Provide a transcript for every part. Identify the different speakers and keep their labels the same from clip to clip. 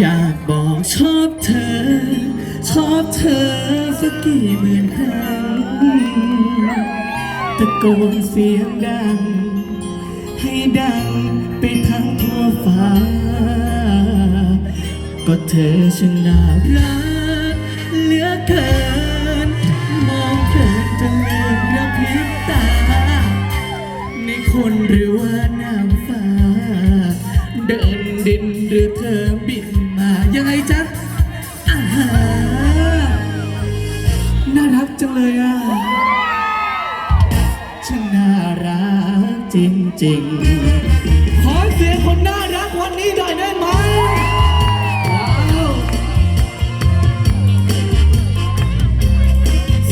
Speaker 1: อยากบอกชอบเธอ ชอบเธอสักกี่หมื่นครั้งตะโกนเสียงดัง ให้ดังไปทั้งทั่วฟ้า ก็เธอช่างน่ารักเหลือเกิน มองเธอจนลืมกระพริบตา ในคนหรือว่านางฟ้า เดินดินหรือเธอบิน ยังไงจ๊ะอาหาน่ารักจังเลยอะช่างน่ารักจริงๆ ขอเสียงคนน่ารักวันนี้หน่อยได้ไหมว้าว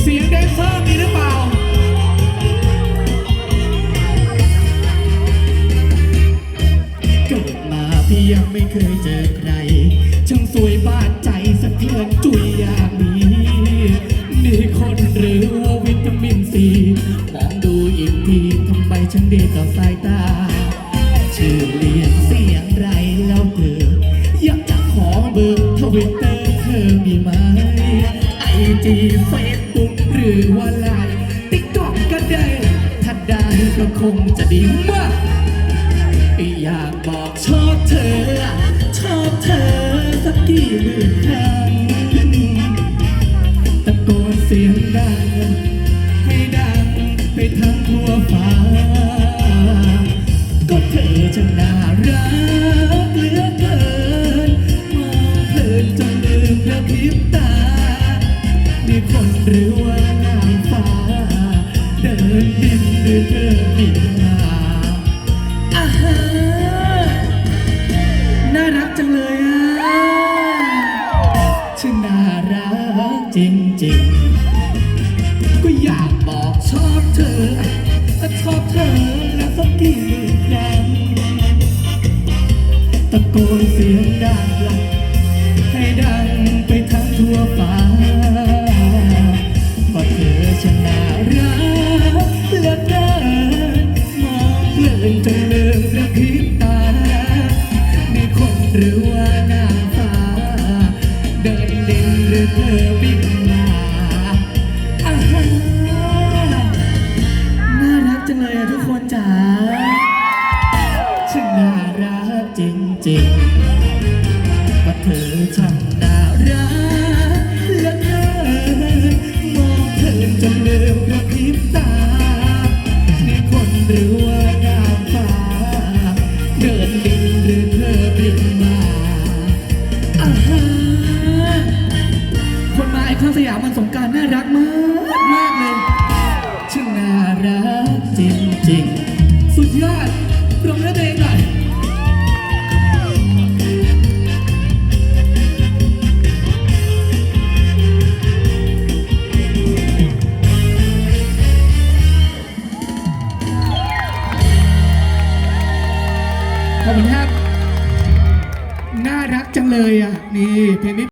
Speaker 1: เสียงแดนเซอร์มีหรือเปล่า เกิดมาพี่ยังไม่เคยเจอใคร ช่างสวยบาดใจสะเทือนจุยอย่างนี้นี่คนหรือว่าวิตามินซีมองดูอีกทีทำไมช่างดีต่อสายตา ชื่อเรียนเสียงไรแล้วเธอ อยากจะขอเบอร์ทวิตเตอร์เธอมีไหมไอจีเฟซบุ๊กหรือว่าไลน์ติ๊กต็อกก็ได้ ถ้าได้ก็คงจะดีมาก กกี่หมื่นครั้งตะโกนเสียงดัง ให้ดังไปทั้งทั่วฟ้า ก็เธอจะน่ารักเหลือเกินมองเพลินจนลืมกระพริบตานี่คนหรือว่านางฟ้า เดินดินหรือเธอบิน โกนเสียงดังลั่นให้ดังไปทั้งทั่วฟ้าว่าเธอช่างน่ารักเหลือเกินมองเพลินจนลืมกระพริบตามีคนหรือว่านางฟ้าเดินดินหรือเธอบิน ช่างน่ารักเลือเกินมองเธอจนลืมกระพริบตานี่คนหรือว่านางฟ้าเดินดินหรือเธอบินมาอาหาคนมาไอคอนสยามมันสงการแน่ ขอบคุณครับ น่ารักจังเลยอะ นี่เพลงนี้